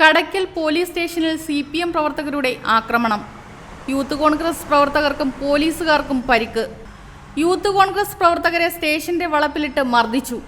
Kadakkal police സ്റ്റേഷനിൽ C P M പ്രവർത്തകരുടെ ആക്രമണം. യൂത്ത് കോൺഗ്രസ് പ്രവർത്തകർക്കും പോലീസുകാർക്കും പരിക്ക്. യൂത്ത് കോൺഗ്രസ് പ്രവർത്തകരെ സ്റ്റേഷന്റെ വളപ്പിലിട്ട് മർദ്ദിച്ചു.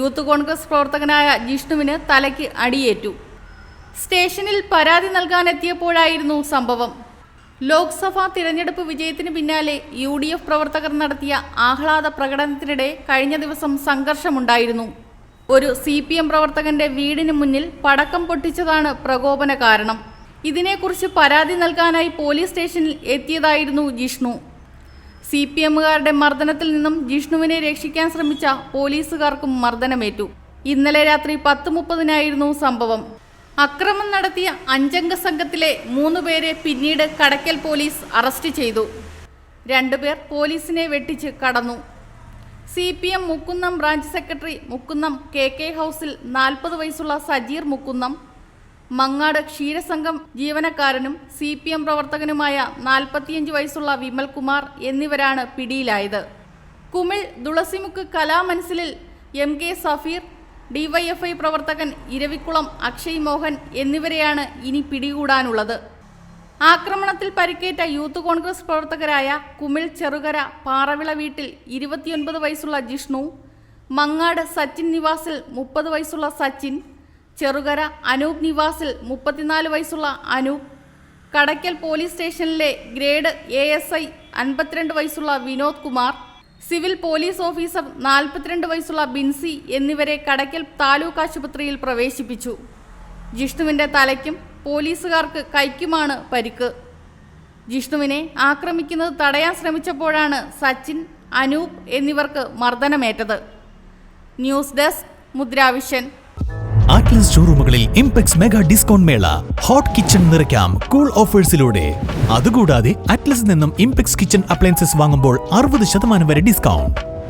യൂത്ത് കോൺഗ്രസ് പ്രവർത്തകനായ ജിഷ്ണുവിന് തലയ്ക്ക് അടിയേറ്റു. സ്റ്റേഷനിൽ പരാതി നൽകാനെത്തിയപ്പോഴായിരുന്നു സംഭവം. ലോക്സഭാ തിരഞ്ഞെടുപ്പ് വിജയത്തിന് പിന്നാലെ യു പ്രവർത്തകർ നടത്തിയ ആഹ്ലാദ പ്രകടനത്തിനിടെ കഴിഞ്ഞ ദിവസം സംഘർഷമുണ്ടായിരുന്നു. ഒരു സി പി എം പ്രവർത്തകന്റെ വീടിന് മുന്നിൽ പടക്കം പൊട്ടിച്ചതാണ് പ്രകോപന കാരണം. ഇതിനെക്കുറിച്ച് പരാതി നൽകാനായി പോലീസ് സ്റ്റേഷനിൽ എത്തിയതായിരുന്നു ജിഷ്ണു. സി പി എമ്മുകാരുടെ മർദ്ദനത്തിൽ നിന്നും ജിഷ്ണുവിനെ രക്ഷിക്കാൻ ശ്രമിച്ച പോലീസുകാർക്കും മർദ്ദനമേറ്റു. ഇന്നലെ രാത്രി പത്ത് മുപ്പതിനായിരുന്നു സംഭവം. അക്രമം നടത്തിയ അഞ്ചംഗ സംഘത്തിലെ മൂന്ന് പേരെ പിന്നീട് കടക്കൽ പോലീസ് അറസ്റ്റ് ചെയ്തു. രണ്ടുപേർ പോലീസിനെ വെട്ടിച്ച് കടന്നു. C P M Mukkunnam branch secretary Mukkunnam K K ഹൗസിൽ നാൽപ്പത് വയസ്സുള്ള സജീർ മുക്കുന്നം മങ്ങാട് ക്ഷീരസംഘം ജീവനക്കാരനും സി പി എം പ്രവർത്തകനുമായ നാൽപ്പത്തിയഞ്ച് വയസ്സുള്ള വിമൽകുമാർ എന്നിവരാണ് പിടിയിലായത്. കുമിൾ തുളസിമുക്ക് കലാമനസിലിൽ എം കെ സഫീർ ഡിവൈഎഫ്ഐ പ്രവർത്തകൻ ഇരവിക്കുളം അക്ഷയ് മോഹൻ എന്നിവരെയാണ് ഇനി പിടികൂടാനുള്ളത്. ആക്രമണത്തിൽ പരിക്കേറ്റ യൂത്ത് കോൺഗ്രസ് പ്രവർത്തകരായ കുമിൾ ചെറുകര പാറവിള വീട്ടിൽ ഇരുപത്തിയൊൻപത് വയസ്സുള്ള ജിഷ്ണു മങ്ങാട് സച്ചിൻ നിവാസിൽ മുപ്പത് വയസ്സുള്ള സച്ചിൻ ചെറുകര അനൂപ് നിവാസിൽ മുപ്പത്തിനാല് വയസ്സുള്ള അനൂപ് കടയ്ക്കൽ പോലീസ് സ്റ്റേഷനിലെ ഗ്രേഡ് എ എസ് ഐ അൻപത്തിരണ്ട് വയസ്സുള്ള Vinod Kumar civil police officer നാൽപ്പത്തിരണ്ട് വയസ്സുള്ള ബിൻസി എന്നിവരെ കടയ്ക്കൽ താലൂക്ക് ആശുപത്രിയിൽ പ്രവേശിപ്പിച്ചു. ജിഷ്ണുവിന്റെ തലയ്ക്കും പോലീസുകാർക്ക് കൈക്കുമാണ് പരിക്ക്. ജിഷ്ണുവിനെ ആക്രമിക്കുന്നത് തടയാൻ ശ്രമിച്ചപ്പോഴാണ് സച്ചിൻ അനൂപ് എന്നിവർക്ക് മർദ്ദനമേറ്റത്. News desk Mudravision. ആറ്റ്ലസ് ഷോറൂമുകളിൽ ഇംപെക്സ് മെഗാ ഡിസ്കൗണ്ട് മേള ഹോട്ട് കിച്ചൺ നിറയ്ക്കാം കൂൾ ഓഫേഴ്സിലൂടെ അതുകൂടാതെ അറ്റ്ലസ് നിന്നും ഇംപെക്സ് കിച്ചൺ അപ്ലയൻസസ് വാങ്ങുമ്പോൾ അറുപത് ശതമാനം വരെ ഡിസ്കൗണ്ട്